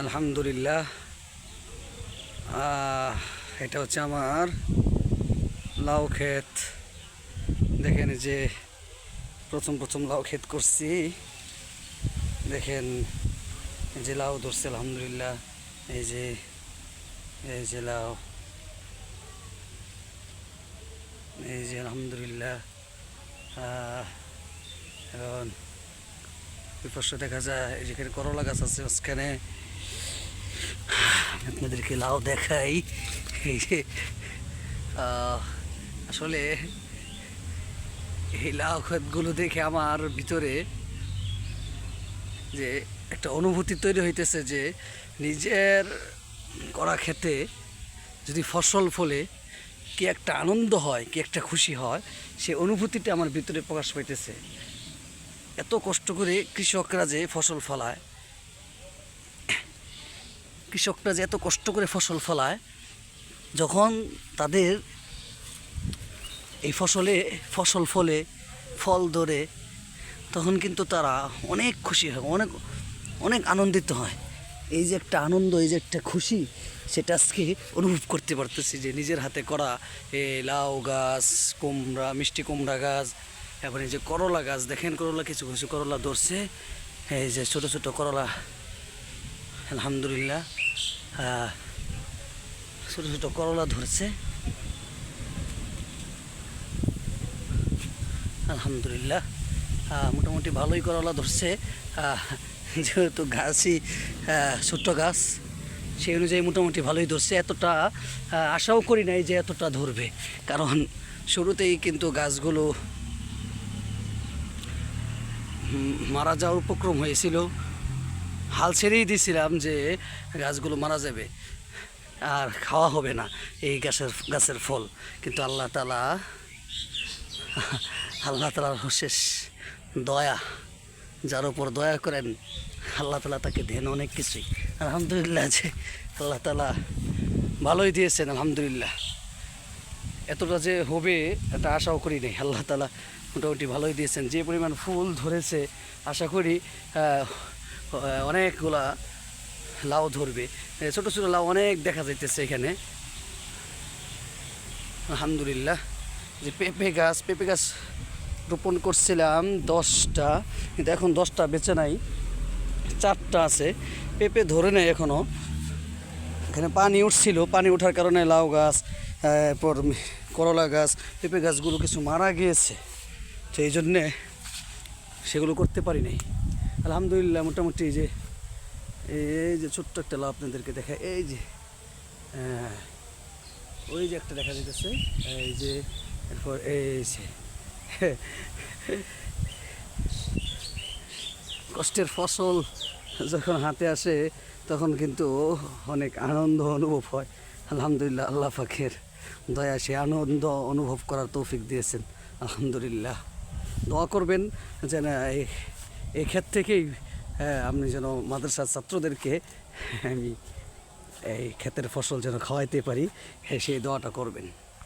আলহামদুলিল্লাহ। এটা হচ্ছে আমার লাউ ক্ষেত। দেখেন যে প্রথম প্রথম লাউ ক্ষেত করছি। দেখেন যে লাউ ধরছে, আলহামদুলিল্লাহ। এই যে এই যে লাউ। এই যে আলহামদুলিল্লাহ। এখন পাশে দেখা যায় যেখানে করলা গাছ আছে, মাঝখানে আপনাদেরকে লাউ দেখাই। এই যে আসলে এই লাউ ক্ষেতগুলো দেখে আমার ভিতরে যে একটা অনুভূতি তৈরি হইতেছে যে নিজের করা খেতে যদি ফসল ফলে কি একটা আনন্দ হয়, কি একটা খুশি হয়, সে অনুভূতিটা আমার ভিতরে প্রকাশ পাইতেছে। এত কষ্ট করে কৃষকরা যে ফসল ফলায় কৃষকরা যে এত কষ্ট করে ফসল ফলায়, যখন তাদের এই ফসলে, ফসল ফলে, ফল ধরে, তখন কিন্তু তারা অনেক খুশি হয়, অনেক অনেক আনন্দিত হয়। এই যে একটা আনন্দ, এই যে একটা খুশি, সেটা আজকে অনুভব করতে পারতেছি যে নিজের হাতে করা এই লাউ গাছ, কুমড়া, মিষ্টি কুমড়া গাছ এখন এই যে করলা গাছ, দেখেন করলা কিছু কিছু করলা ধরছে। এই যে ছোটো ছোটো করলা আলহামদুলিল্লাহ। ছোট ছোট করলা ধরছে। আলহামদুলিল্লাহ। মোটামুটি ভালোই করলা ধরছে। যেহেতু গাছই ছোট্ট গাছ, সেই অনুযায়ী মোটামুটি ভালোই ধরছে। এতটা আশাও করি নাই যে এতটা ধরবে। কারণ শুরুতেই কিন্তু গাছগুলো মারা যাওয়ার উপক্রম হয়েছিল। হাল ছেড়েই দিয়েছিলাম যে গাছগুলো মারা যাবে। আর খাওয়া হবে না এই গাছের গাছের ফল। কিন্তু আল্লাহ তালা আল্লাহ তালার শেষ দয়া, যার উপর দয়া করেন, আল্লাহ তালা তাকে দেন অনেক কিছুই। আলহামদুলিল্লাহ যে আল্লাহ তালা ভালোই দিয়েছেন, আলহামদুলিল্লাহ। এতটা যে হবে, এটা আশাও করি নাই। আল্লাহ তালা মোটামুটি ভালোই দিয়েছেন। যে পরিমাণ ফুল ধরেছে, আশা করি অনেকগুলা লাউ ধরবে। ছোট ছোট লাউ অনেক দেখা যাইতেছে এখানে। আলহামদুলিল্লাহ। যে পেঁপে গাছ পেঁপে গাছ রোপণ করছিলাম দশটা। কিন্তু এখন দশটা বেঁচে নাই, চারটা আছে। পেঁপে ধরে নেই এখনও এখানে পানি উঠছিল, পানি ওঠার কারণে লাউ গাছ এরপর করলা গাছ, পেঁপে গাছগুলো কিছু মারা গিয়েছে। তো এই জন্যে সেগুলো করতে পারি নাই। আলহামদুলিল্লাহ মোটামুটি যে এই যে ছোট্ট একটা লাভ আপনাদেরকে দেখা এই যে হ্যাঁ, ওই যে একটা দেখা যেতেছে এই যে এরপর এই যে কষ্টের ফসল যখন হাতে আসে তখন কিন্তু অনেক আনন্দ অনুভব হয়। আলহামদুলিল্লাহ আল্লাহ পাখের দয়া সে আনন্দ অনুভব করার তৌফিক দিয়েছেন। আলহামদুলিল্লাহ। দোয়া করবেন যেন এই ক্ষেত থেকেই হ্যাঁ, আপনি যেন মাদ্রাসার ছাত্রদেরকে আমি এই ক্ষেতের ফসল যেন খাওয়াইতে পারি হ্যাঁ, সেই দোয়াটা করবেন।